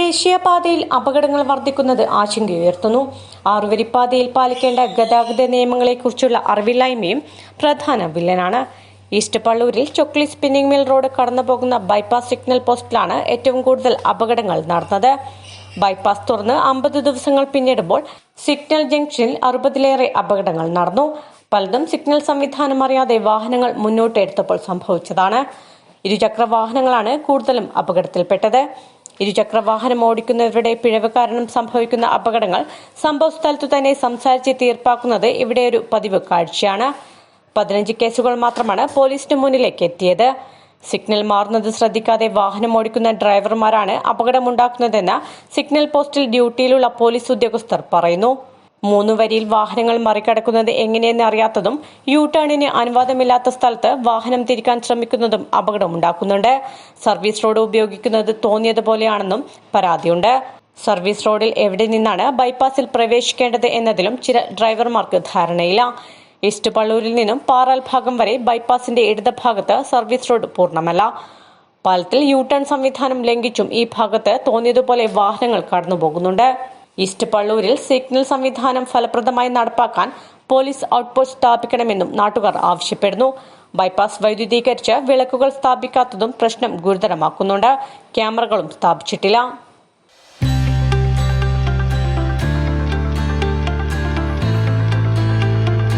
ദേശീയപാതയിൽ അപകടങ്ങൾ വർദ്ധിക്കുന്നത് ആശങ്കയുയർത്തുന്നു. ആറുവരിപ്പാതയിൽ പാലിക്കേണ്ട ഗതാഗത നിയമങ്ങളെക്കുറിച്ചുള്ള അറിവില്ലായ്മയും പ്രധാന വില്ലനാണ്. ഈസ്റ്റ് പള്ളൂരിൽ ചൊക്ലി സ്പിന്നിംഗ് മിൽ റോഡ് കടന്നുപോകുന്ന ബൈപ്പാസ് സിഗ്നൽ പോസ്റ്റിലാണ് ഏറ്റവും കൂടുതൽ അപകടങ്ങൾ നടന്നത്. ബൈപ്പാസ് തുറന്ന് അമ്പത് ദിവസങ്ങൾ പിന്നിടുമ്പോൾ സിഗ്നൽ ജംഗ്ഷനിൽ അറുപതിലേറെ അപകടങ്ങൾ നടന്നു. പലതും സിഗ്നൽ സംവിധാനം അറിയാതെ വാഹനങ്ങൾ മുന്നോട്ടെടുത്തപ്പോൾ സംഭവിച്ചതാണ്. ഇരുചക്ര വാഹനങ്ങളാണ് കൂടുതലും അപകടത്തിൽപ്പെട്ടത്. ഇരുചക്ര വാഹനം ഓടിക്കുന്നവരുടെ പിഴവ് കാരണം സംഭവിക്കുന്ന അപകടങ്ങൾ സംഭവ സ്ഥലത്തു തന്നെ സംസാരിച്ച് തീർപ്പാക്കുന്നത് ഇവിടെ ഒരു പതിവ് കാഴ്ചയാണ്. പതിനഞ്ച് കേസുകൾ മാത്രമാണ് പോലീസിന് മുന്നിലേക്ക് എത്തിയത്. സിഗ്നൽ മാറുന്നത് ശ്രദ്ധിക്കാതെ വാഹനം ഓടിക്കുന്ന ഡ്രൈവർമാരാണ് അപകടമുണ്ടാക്കുന്നതെന്ന് സിഗ്നൽ പോസ്റ്റിൽ ഡ്യൂട്ടിയിലുള്ള പോലീസ് ഉദ്യോഗസ്ഥർ പറയുന്നു. മൂന്ന് വരിയിൽ വാഹനങ്ങൾ മറികടക്കുന്നത് എങ്ങനെയെന്ന് അറിയാത്തതും യു ടേണിന് അനുവാദമില്ലാത്ത സ്ഥലത്ത് വാഹനം തിരിക്കാൻ ശ്രമിക്കുന്നതും അപകടമുണ്ടാക്കുന്നുണ്ട്. സർവീസ് റോഡ് ഉപയോഗിക്കുന്നത് തോന്നിയതുപോലെയാണെന്നും പരാതിയുണ്ട്. സർവീസ് റോഡിൽ എവിടെ നിന്നാണ് ബൈപ്പാസിൽ പ്രവേശിക്കേണ്ടത് എന്നതിലും ചില ഡ്രൈവർമാർക്ക് ധാരണയില്ല. ഈസ്റ്റ് പള്ളൂരിൽ നിന്നും പാറാൽ ഭാഗം വരെ ബൈപ്പാസിന്റെ ഇടതുഭാഗത്ത് സർവീസ് റോഡ് പൂർണമല്ല. പാലത്തിൽ യു ടേൺ സംവിധാനം ലംഘിച്ചും ഈ ഭാഗത്ത് തോന്നിയതുപോലെ വാഹനങ്ങൾ കടന്നുപോകുന്നുണ്ട്. ഈസ്റ്റ് പള്ളൂരിൽ സിഗ്നൽ സംവിധാനം ഫലപ്രദമായി നടപ്പാക്കാൻ പോലീസ് ഔട്ട്പോസ്റ്റ് സ്ഥാപിക്കണമെന്നും നാട്ടുകാർ ആവശ്യപ്പെടുന്നു. ബൈപ്പാസ് വൈദ്യുതീകരിച്ച് വിളക്കുകൾ സ്ഥാപിക്കാത്തതും പ്രശ്നം ഗുരുതരമാക്കുന്നുണ്ട്. ക്യാമറകളും സ്ഥാപിച്ചിട്ടില്ല.